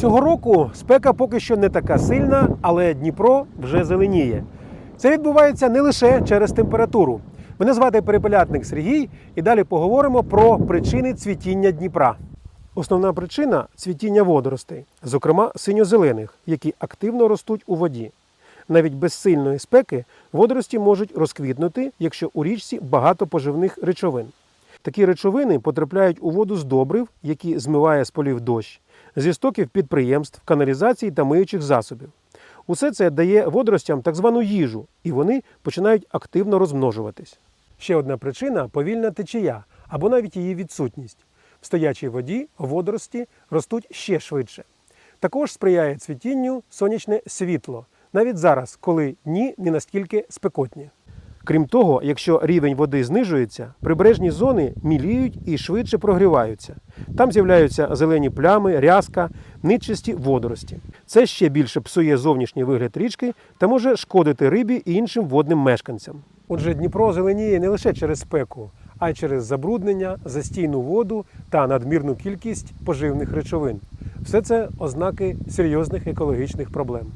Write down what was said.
Цього року спека поки що не така сильна, але Дніпро вже зеленіє. Це відбувається не лише через температуру. Мене звати Перепелятник Сергій, і далі поговоримо про причини цвітіння Дніпра. Основна причина цвітіння водоростей, зокрема синьо-зелених, які активно ростуть у воді. Навіть без сильної спеки водорості можуть розквітнути, якщо у річці багато поживних речовин. Такі речовини потрапляють у воду з добрив, які змиває з полів дощ, зі стоків підприємств, каналізацій та миючих засобів. Усе це дає водоростям так звану їжу, і вони починають активно розмножуватись. Ще одна причина повільна течія або навіть її відсутність. В стоячій воді водорості ростуть ще швидше. Також сприяє цвітінню сонячне світло, навіть зараз, коли дні не настільки спекотні. Крім того, якщо рівень води знижується, прибережні зони міліють і швидше прогріваються. Там з'являються зелені плями, рязка, нитчасті водорості. Це ще більше псує зовнішній вигляд річки та може шкодити рибі і іншим водним мешканцям. Отже, Дніпро зеленіє не лише через спеку, а й через забруднення, застійну воду та надмірну кількість поживних речовин. Все це ознаки серйозних екологічних проблем.